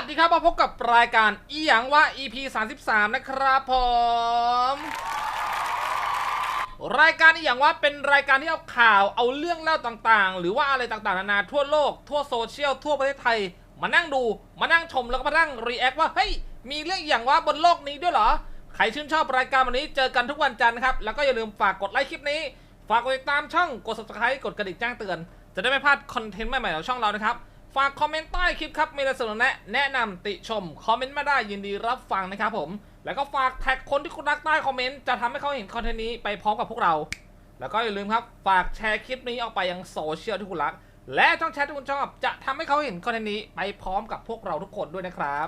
สดีครับมาพบกับรายการอีหยังว่า EP 33 นะครับผม รายการอีหยังว่าเป็นรายการที่เอาข่าวเอาเรื่องเล่าต่างๆ หรือว่าอะไรต่างๆนานาทั่วโลก ทั่วโซเชียลทั่วประเทศไทย มานั่งดูมานั่งชมแล้วก็มานั่งรีแอคว่าเฮ้ยมีเรื่องอหย่างว่าบนโลกนี้ด้วยเหรอ ใครชื่นชอบรายการวันนี้เจอกันทุกวันจันทร์ครับ แล้วก็อย่าลืมฝากกดไลค์คลิปนี้ ฝากกดติดตามช่องกด subscribe กดกระดิ่งแจ้งเตือน จะได้ไม่พลาดคอนเทนต์ใหม่ๆของช่องเรานะครับ ฝากคอมเมนต์ใต้คลิปครับมีอะไรเสนอแนะแนะนำติชม คอมเมนต์มาได้ยินดีรับฟังนะครับผม แล้วก็ฝากแท็กคนที่คุณรักใต้คอมเมนต์จะทำให้เขาเห็นคอนเทนต์นี้ไปพร้อมกับพวกเรา แล้วก็อย่าลืมครับ ฝากแชร์คลิปนี้ออกไปยังโซเชียลที่คุณรัก และช่องแชทที่คุณชอบจะทำให้เขาเห็นคอนเทนต์นี้ไปพร้อมกับพวกเราทุกคนด้วยนะครับ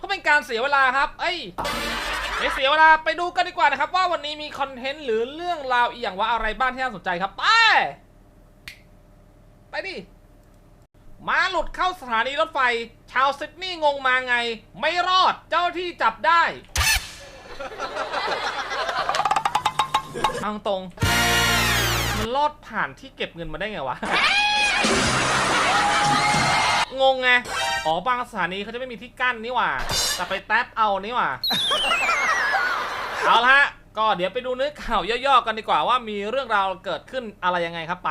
ก็เป็นการเสียเวลาครับ เอ้ยไม่เสียเวลาไปดูกันดีกว่านะครับ ว่าวันนี้มีคอนเทนต์หรือเรื่องราวอีกอย่างว่าอะไรบ้างที่น่าสนใจครับไปไปดิ ม้าหลุดเข้าสถานีรถไฟ ชาวซิดนีย์งงมาไง ไม่รอดเจ้าที่จับได้เอาตรง มันรอดผ่านที่เก็บเงินมาได้ไงวะ งงไง อ๋อบางสถานีเขาจะไม่มีที่กั้นนี่หว่า แต่ไปแท็บเอานี่หว่า เอาละฮะ ก็เดี๋ยวไปดูเนื้อข่าวย่อๆกันดีกว่าว่ามีเรื่องราวเกิดขึ้นอะไรยังไงครับไป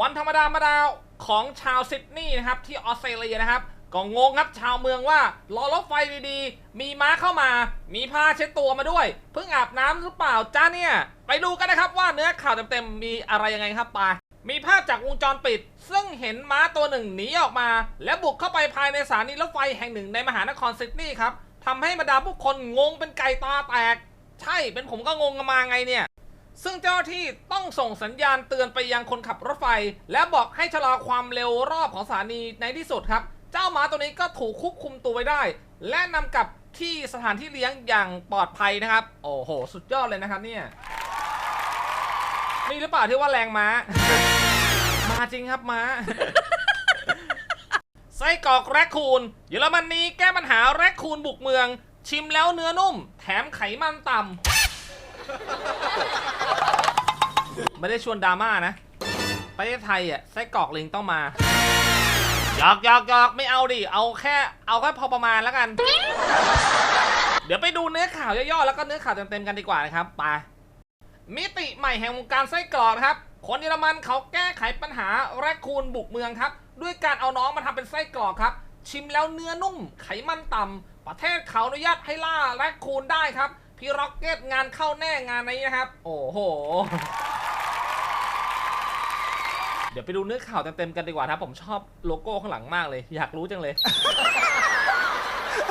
วันธรรมดามาดาว ของชาวซิดนีย์นะครับที่ออสเตรเลียนะครับก็งงครับชาวเมืองว่ารอรถไฟดีๆ มีม้าเข้ามา มีผ้าเช็ดตัวมาด้วย เพิ่งอาบน้ำหรือเปล่าจ้าเนี่ย ไปดูกันนะครับว่าเนื้อข่าวเต็มๆมีอะไรยังไงครับไปมีภาพจากวงจรปิด ซึ่งเห็นม้าตัวหนึ่งหนีออกมา และบุกเข้าไปภายในสถานีรถไฟแห่งหนึ่งในมหานครซิดนีย์ครับทำให้บรรดาผู้คนงงเป็นไก่ตาแตก ใช่เป็นผมก็งงกันมาไงเนี่ย ซึ่งเจ้าที่ต้องส่งสัญญาณเตือนไปยังคนขับรถไฟ และบอกให้ชะลอความเร็วรอบของสถานีในที่สุดครับ เจ้าหมาตัวนี้ก็ถูกควบคุมตัวไว้ได้ และนำกลับที่สถานที่เลี้ยงอย่างปลอดภัยนะครับ โอ้โห สุดยอดเลยนะครับเนี่ยนี่หรือเปล่าที่ว่าแรงม้า มาจริงครับม้าไส้กรอกแรคคูนเยอรมนีแก้ปัญหาแรคคูนบุกเมือง ชิมแล้วเนื้อนุ่ม แถมไขมันต่ำ ไม่ได้ชวนดราม่านะ ประเทศไทยอะไส้กรอกลิงต้องมาหยอกหยอกหยอกไม่เอาดิ เอาแค่ เอาแค่พอประมาณแล้วกัน เดี๋ยวไปดูเนื้อข่าวย่อๆ แล้วก็เนื้อข่าวเต็มๆกันดีกว่านะครับ ไป มิติใหม่แห่งวงการไส้กรอกนะครับ คนเยอรมันเขาแก้ไขปัญหาแรคคูนบุกเมืองครับ ด้วยการเอาน้องมาทำเป็นไส้กรอกครับ ชิมแล้วเนื้อนุ่ม ไขมันต่ำประเทศเขาอนุญาตให้ล่าแรคคูนได้ครับ พี่ร็อกเก็ตงานเข้าแน่งานนี้นะครับ โอ้โห เดี๋ยวไปดูเนื้อข่าวเต็มๆกันดีกว่าครับผมชอบโลโก้ข้างหลังมากเลย อยากรู้จังเลย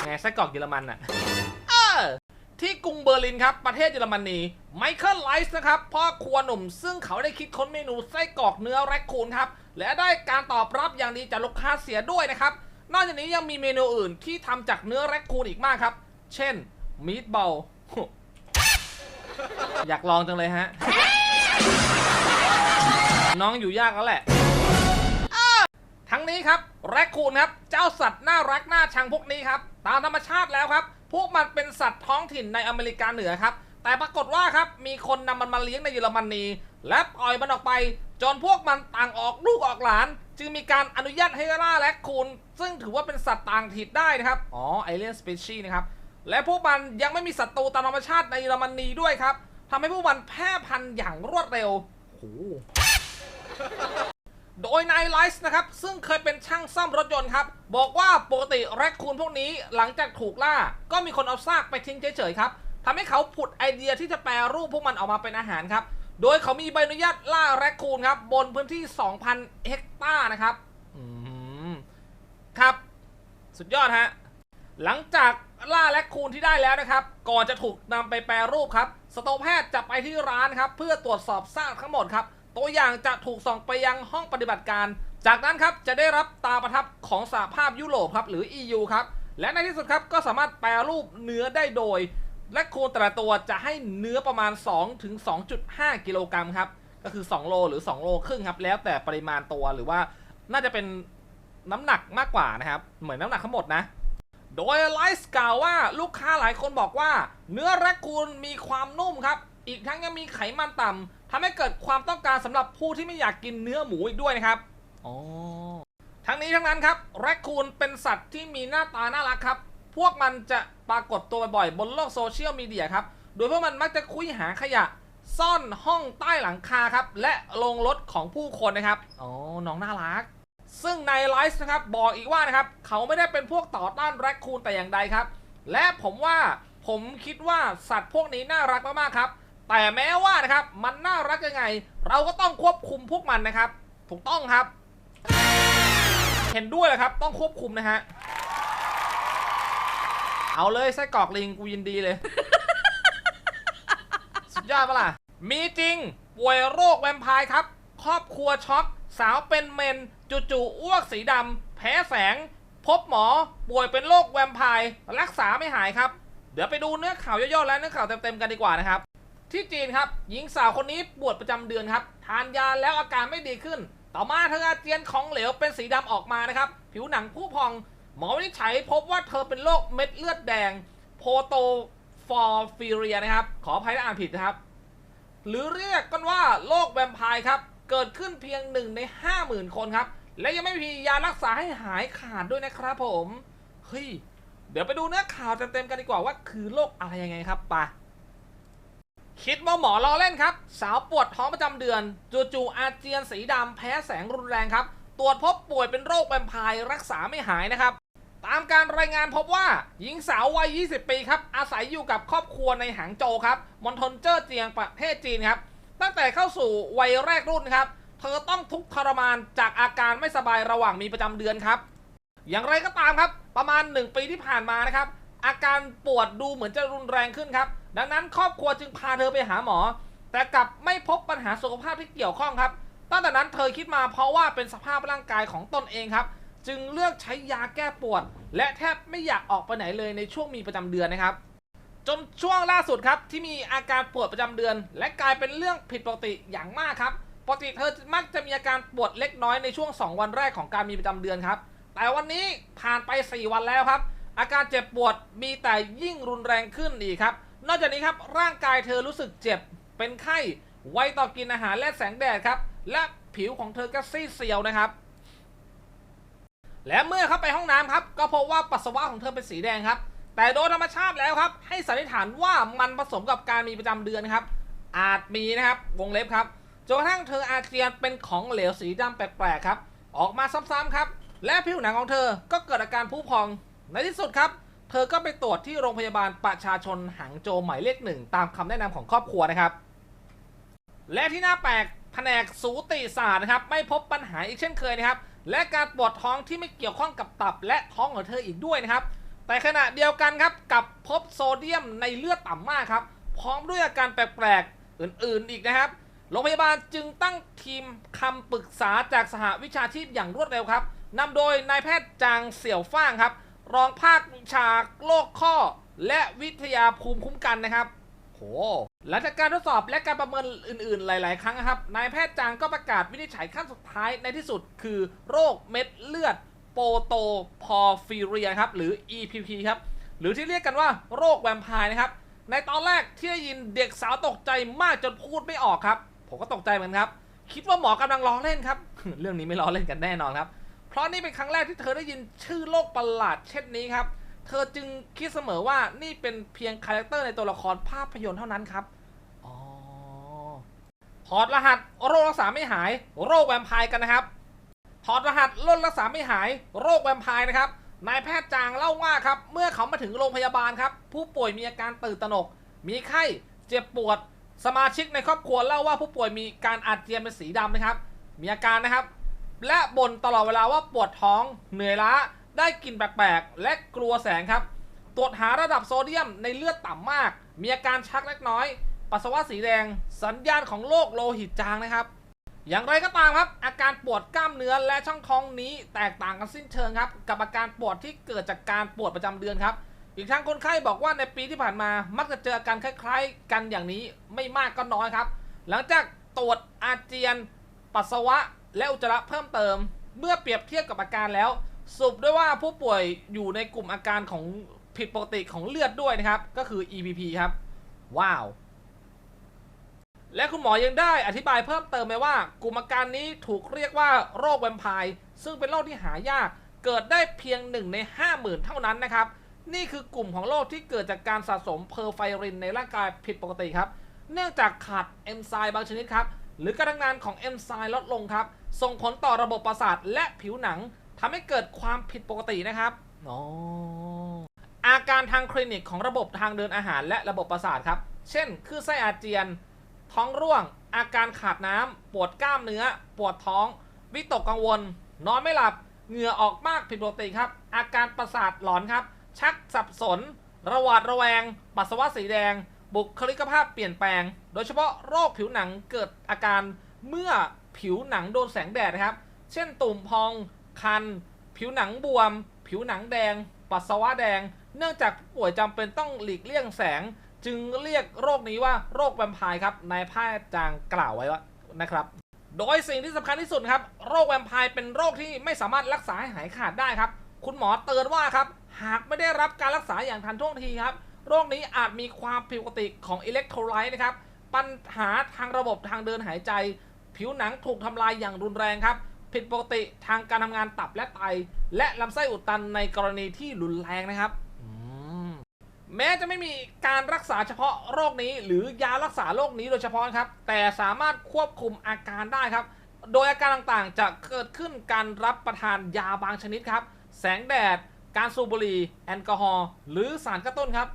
ไงไส้กรอกเยอรมันอะที่กรุงเบอร์ลินครับ ประเทศเยอรมนีไมเคิลไลส์นะครับพ่อครัวหนุ่มซึ่งเขาได้คิดค้นเมนูไส้กรอกเนื้อแรคคูนครับ และได้การตอบรับอย่างดีจากลูกค้าเสียด้วยนะครับ นอกจากนี้ยังมีเมนูอื่นที่ทำจากเนื้อแรคคูนอีกมากครับ เช่นมีดบอล อยากลองจังเลยฮะ น้องอยู่ยากแล้วแหละ ทั้งนี้ครับ แรคคูนครับ เจ้าสัตว์น่ารักน่าชังพวกนี้ครับ ตามธรรมชาติแล้วครับ พวกมันเป็นสัตว์ท้องถิ่นในอเมริกาเหนือครับ แต่ปรากฏว่าครับ มีคนนำมันมาเลี้ยงในเยอรมนี และปล่อยมันออกไป จนพวกมันต่างออกลูกออกหลาน จึงมีการอนุญาตให้ล่าแรคคูนซึ่งถือว่าเป็นสัตว์ต่างถิ่นได้นะครับ อ๋อไอเลียนสเปชีนะครับ และพวกมันยังไม่มีศัตรูตามธรรมชาติในเยอรมนีด้วยครับทำให้พวกมันแพร่พันธุ์อย่างรวดเร็วโอ้โหโดยนายไลส์นะครับ ซึ่งเคยเป็นช่างซ่อมรถยนต์ครับ บอกว่าปกติแรคคูนพวกนี้หลังจากถูกล่า ก็มีคนเอาซากไปทิ้งเฉยๆครับทำให้เขาผุดไอเดียที่จะแปรรูปพวกมันออกมาเป็นอาหารครับ โดยเขามีใบอนุญาตล่าแรคคูนครับ บนพื้นที่ 2,000 เฮกตาร์นะครับอืมครับ สุดยอดฮะ หลังจาก ล่าแรคคูนที่ได้แล้วนะครับ ก่อนจะถูกนำไปแปรรูปครับสตแพทย์จะไปที่ร้านครับ เพื่อตรวจสอบซากทั้งหมดครับ ตัวอย่างจะถูกส่งไปยังห้องปฏิบัติการ จากนั้นครับจะได้รับตาประทับของสหภาพยุโรปครับหรือ EU ครับและในที่สุดครับก็สามารถแปรรูปเนื้อได้โดย และคูนแต่ละตัวจะให้เนื้อประมาณ 2 ถึง 2.5 กิโลกรัมครับก็คือ 2 โลหรือ 2 โลครึ่งครับแล้วแต่ปริมาณตัวหรือว่าน่าจะเป็นน้ำหนักมากกว่านะครับ เหมือนน้ำหนักทั้งหมดนะ โดยไลฟ์กล่าวว่าลูกค้าหลายคนบอกว่า เนื้อแรคคูนมีความนุ่มครับ อีกทั้งยังมีไขมันต่ำทำให้เกิดความต้องการสำหรับผู้ที่ไม่อยากกินเนื้อหมูอีกด้วยนะครับอ๋อแทั้งนี้ทั้งนั้นครับแรคคูนเป็นสัตว์ที่มีหน้าตาน่ารักครับ พวกมันจะปรากฏตัวบ่อยๆบนโลกโซเชียลมีเดียครับ โดยพวกมันมักจะคุยหาขยะซ่อนห้องใต้หลังคาครับ และลงรถของผู้คนนะครับ อ๋อ น้องน่ารัก ซึ่งในไลฟ์นะครับบอกอีกว่านะครับเขาไม่ได้เป็นพวกต่อต้านแร็คคูนแต่อย่างใดครับ และผมว่าผมคิดว่าสัตว์พวกนี้น่ารักมากๆครับ แต่แม้ว่านะครับมันน่ารักยังไง เราก็ต้องควบคุมพวกมันนะครับ ถูกต้องครับ เห็นด้วยเลยครับ ต้องควบคุมนะฮะเอาเลยไส้กรอกลิงกูยินดีเลย สุดยอดปะล่ะมีจริงป่วยโรคแวมไพร์ครับ ครอบครัวช็อก สาวเป็นเมนจู่ๆอ้วกสีดำแพ้แสง พบหมอป่วยเป็นโรคแวมไพร์รักษาไม่หายครับ เดี๋ยวไปดูเนื้อข่าวย่อๆและเนื้อข่าวเต็มๆกันดีกว่านะครับ ที่จีนครับหญิงสาวคนนี้ปวดประจำเดือนครับ ทานยาแล้วอาการไม่ดีขึ้น ต่อมาเธออาเจียนของเหลวเป็นสีดำออกมานะครับ ผิวหนังผู้พอง หมอวินิจฉัยพบว่าเธอเป็นโรคเม็ดเลือดแดง โพโตฟอร์ฟิเรียนะครับ ขออภัยถ้าอ่านผิดนะครับ หรือเรียกกันว่าโรคแวมไพร์ครับ เกิดขึ้นเพียงหนึ่งใน 50,000 คนครับ และยังไม่มียารักษาให้หายขาดด้วยนะครับผมเฮ้ยเดี๋ยวไปดูเนื้อข่าวเต็มๆกันดีกว่าว่าคือโรคอะไรยังไงครับปะคิดว่าหมอล้อเล่นครับ สาวปวดท้องประจำเดือน จู่ๆอาเจียนสีดำแพ้แสงรุนแรงครับ ตรวจพบป่วยเป็นโรคแวมไพร์รักษาไม่หายนะครับ ตามการรายงานพบว่าหญิงสาววัย 20 ปีครับ อาศัยอยู่กับครอบครัวในหางโจครับมณฑลเจ้อเจียงประเทศจีนครับ ตั้งแต่เข้าสู่วัยแรกรุ่นครับ เธอต้องทุกข์ทรมานจากอาการไม่สบายระหว่างมีประจำเดือนครับ อย่างไรก็ตามครับ ประมาณ 1 ปีที่ผ่านมานะครับ อาการปวดดูเหมือนจะรุนแรงขึ้นครับ ดังนั้นครอบครัวจึงพาเธอไปหาหมอ แต่กลับไม่พบปัญหาสุขภาพที่เกี่ยวข้องครับ ตั้งแต่นั้นเธอคิดมาเพราะว่าเป็นสภาพร่างกายของตนเองครับ จึงเลือกใช้ยาแก้ปวด และแทบไม่อยากออกไปไหนเลยในช่วงมีประจำเดือนนะครับ จนช่วงล่าสุดครับที่มีอาการปวดประจำเดือน และกลายเป็นเรื่องผิดปกติอย่างมากครับปกติเธอมักจะมีอาการปวดเล็กน้อยในช่วง 2 วันแรกของการมีประจำเดือนครับ แต่วันนี้ผ่านไป 4 วันแล้วครับ อาการเจ็บปวดมีแต่ยิ่งรุนแรงขึ้นอีกครับ นอกจากนี้ครับร่างกายเธอรู้สึกเจ็บเป็นไข้ไวต่อกินอาหารและแสงแดดครับ และผิวของเธอก็ซีดเซียวนะครับ และเมื่อเข้าไปห้องน้ำครับ ก็พบว่าปัสสาวะของเธอเป็นสีแดงครับ แต่โดยธรรมชาติแล้วครับ ให้สันนิษฐานว่ามันผสมกับการมีประจำเดือนครับ อาจมีนะครับวงเล็บครับจนกระทั่งเธออาเจียนเป็นของเหลวสีดำแปลกๆครับ ออกมาซ้ำๆครับ และผิวหนังของเธอก็เกิดอาการพุพอง ในที่สุดครับ เธอก็ไปตรวจที่โรงพยาบาลประชาชนหางโจวหมายเลขหนึ่งตามคำแนะนำของครอบครัวนะครับ และที่น่าแปลกแผนกสูติศาสตร์นะครับ ไม่พบปัญหาอีกเช่นเคยนะครับ และการปวดท้องที่ไม่เกี่ยวข้องกับตับและท้องของเธออีกด้วยนะครับ แต่ขณะเดียวกันครับกับพบโซเดียมในเลือดต่ำมากครับ พร้อมด้วยอาการแปลกๆ อื่นๆอีกนะครับ โรงพยาบาลจึงตั้งทีมคำปรึกษาจากสหวิชาชีพอย่างรวดเร็วครับนำโดยนายแพทย์จางเสี่ยวฟ่างครับ รองภาควิชาโรคข้อ และวิทยาภูมิคุ้มกันนะครับโหหลังจากการทดสอบและการประเมินอื่น ๆ หลาย ๆ ครั้งนะครับ นายแพทย์จางก็ประกาศวินิจฉัยขั้นสุดท้ายในที่สุดคือโรคเม็ดเลือด โปโตพอฟิเรียครับหรือ EPP ครับหรือที่เรียกกันว่าโรคแวมไพร์นะครับ ในตอนแรกที่ได้ยินเด็กสาวตกใจมากจนพูดไม่ออกครับ ผมก็ตกใจเหมือนครับ คิดว่าหมอกำลังล้อเล่นครับ เรื่องนี้ไม่ล้อเล่นกันแน่นอนครับ เพราะนี่เป็นครั้งแรกที่เธอได้ยินชื่อโลกประหลาดเช่นนี้ครับ เธอจึงคิดเสมอว่านี่เป็นเพียงคาแรคเตอร์ในตัวละครภาพยนตร์เท่านั้นครับอ๋อถอดรหัสโรครักษาไม่หาย โรคแวมไพร์กันนะครับ ถอดรหัสโรครักษาไม่หายโรคแวมไพร์นะครับนายแพทย์จางเล่าว่าครับเมื่อเขามาถึงโรงพยาบาลครับ ผู้ป่วยมีอาการตื่นตระหนก มีไข้เจ็บปวด สมาชิกในครอบครัวเล่าว่าผู้ป่วยมีการอาเจียนเป็นสีดำนะครับ มีอาการนะครับ และบ่นตลอดเวลาว่าปวดท้องเหนื่อยล้าได้กลิ่นแปลกๆและกลัวแสงครับ ตรวจหาระดับโซเดียมในเลือดต่ำมาก มีอาการชักเล็กน้อย ปัสสาวะสีแดง สัญญาณของโรคโลหิตจางนะครับ อย่างไรก็ตามครับ อาการปวดกล้ามเนื้อและช่องท้องนี้แตกต่างกันสิ้นเชิงครับ กับอาการปวดที่เกิดจากการปวดประจำเดือนครับ อีกทั้งคนไข้บอกว่าในปีที่ผ่านมา มักจะเจออาการคล้าย ๆ กันอย่างนี้ไม่มากก็น้อยครับ หลังจากตรวจอาเจียน ปัสสาวะ และอุจจาระเพิ่มเติม เมื่อเปรียบเทียบกับอาการแล้วสรุปด้วยว่าผู้ป่วยอยู่ในกลุ่มอาการของผิดปกติของเลือดด้วยนะครับ ก็คือ EPP ครับ ว้าว และคุณหมอยังได้อธิบายเพิ่มเติมไปว่า กลุ่มอาการนี้ถูกเรียกว่าโรคแวมไพร์ซึ่งเป็นโรคที่หายาก เกิดได้เพียง 1 ใน 50,000 เท่านั้นนะครับ นี่คือกลุ่มของโรคที่เกิดจากการสะสมเพอร์ไฟรินในร่างกายผิดปกติครับ เนื่องจากขาดเอนไซม์บางชนิดครับ หรือการทำงานของเอนไซม์ลดลงครับ ส่งผลต่อระบบประสาทและผิวหนังทำให้เกิดความผิดปกตินะครับอ๋ออาการทางคลินิกของระบบทางเดินอาหารและระบบประสาทครับ เช่นคลื่นไส้อาเจียน ท้องร่วง อาการขาดน้ำ ปวดกล้ามเนื้อ ปวดท้อง วิตกกังวล นอนไม่หลับ เหงื่อออกมากผิดปกติครับ อาการประสาทหลอนครับ ชักสับสน ระหวาดระแวง ปัสสาวะสีแดง บุคลิกภาพเปลี่ยนแปลง โดยเฉพาะโรคผิวหนังเกิดอาการเมื่อผิวหนังโดนแสงแดดนะครับ เช่นตุ่มพอง คัน ผิวหนังบวม ผิวหนังแดง ปัสสาวะแดง เนื่องจากผู้ป่วยจำเป็นต้องหลีกเลี่ยงแสง จึงเรียกโรคนี้ว่าโรคแวมไพร์ครับนายแพทย์จางกล่าวไว้ว่านะครับ โดยสิ่งที่สำคัญที่สุดครับ โรคแวมไพร์เป็นโรคที่ไม่สามารถรักษาให้หายขาดได้ครับ คุณหมอเตือนว่าครับ หากไม่ได้รับการรักษาอย่างทันท่วงทีครับ โรคนี้อาจมีความผิดปกติของอิเล็กโทรไลต์นะครับ ปัญหาทางระบบทางเดินหายใจ ผิวหนังถูกทำลายอย่างรุนแรงครับ ผิดปกติทางการทำงานตับและไต และลำไส้อุดตันในกรณีที่รุนแรงนะครับ แม้จะไม่มีการรักษาเฉพาะโรคนี้ หรือยารักษาโรคนี้โดยเฉพาะครับ แต่สามารถควบคุมอาการได้ครับ โดยอาการต่างๆ จะเกิดขึ้นการรับประทานยาบางชนิดครับ แสงแดด การสูบบุหรี่แอลกอฮอล์หรือสารกระตุ้นครับ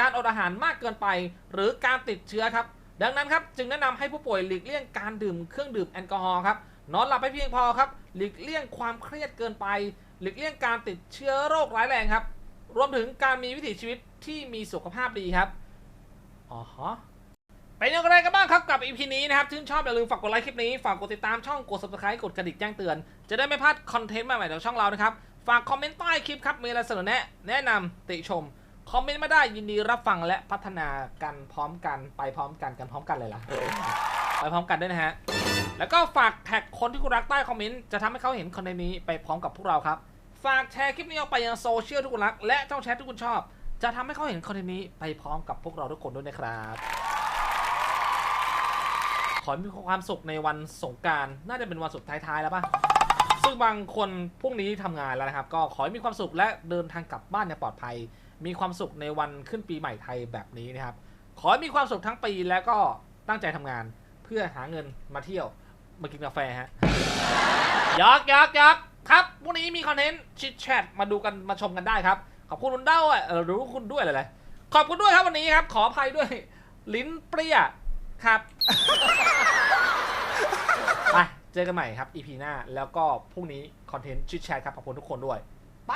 การอดอาหารมากเกินไป หรือการติดเชื้อครับ ดังนั้นครับจึงแนะนำให้ผู้ป่วยหลีกเลี่ยงการดื่มเครื่องดื่มแอลกอฮอล์ครับนอนหลับให้เพียงพอครับ หลีกเลี่ยงความเครียดเกินไป หลีกเลี่ยงการติดเชื้อโรคร้ายแรงครับ รวมถึงการมีวิถีชีวิต ที่มีสุขภาพดีครับ อ๋อฮะเป็นอย่างไรกันบ้างครับกับ EP นี้นะครับชื่นชอบอย่าลืมฝากกดไลค์คลิปนี้ ฝากกดติดตามช่องกด subscribe กดกระดิ่งแจ้งเตือน จะได้ไม่พลาดคอนเทนต์ใหม่ๆจากช่องเรานะครับ ฝากคอมเมนต์ใต้คลิปครับมีอะไรเสนอแนะแนะนำติชม คอมเมนต์มาได้ยินดีรับฟังและพัฒนากันพร้อมกันไปพร้อมกันกันพร้อมกันเลยล่ะไปพร้อมกันด้วยนะฮะแล้วก็ฝากแท็กคนที่คุณรักใต้คอมเมนต์จะทำให้เขาเห็นคอนเทนต์นี้ไปพร้อมกับพวกเราครับฝากแชร์คลิปนี้ออกไปยังโซเชียลที่คุณรักและช่องแชทที่คุณชอบ จะทำให้เขาเห็นคอนเทนต์นี้ไปพร้อมกับพวกเราทุกคนด้วยนะครับ ขอให้มีความสุขในวันสงกราร น่าจะเป็นวันสุดท้ายๆแล้วป่ะ ซึ่งบางคนพรุ่งนี้ทำงานแล้วนะครับ ก็ขอให้มีความสุขและเดินทางกลับบ้านอย่างปลอดภัย มีความสุขในวันขึ้นปีใหม่ไทยแบบนี้นะครับ ขอให้มีความสุขทั้งปีแล้วก็ตั้งใจทำงาน เพื่อหาเงินมาเที่ยวมากินกาแฟฮะยอกยอกยอกครับ พรุ่งนี้มีคอนเทนต์ชิดแชทมาดูกันมาชมกันได้ครับ ขอบคุณคุณเด้าอะเรารู้คุณด้วยเลยขอบคุณด้วยครับวันนี้ครับ ขออภัยด้วย ลิ้นเปรี้ยครับไปเจอกันใหม่ครับ EP หน้า แล้วก็พรุ่งนี้คอนเทนต์ชิดแชร์ครับ ขอบคุณทุกคนด้วย ไป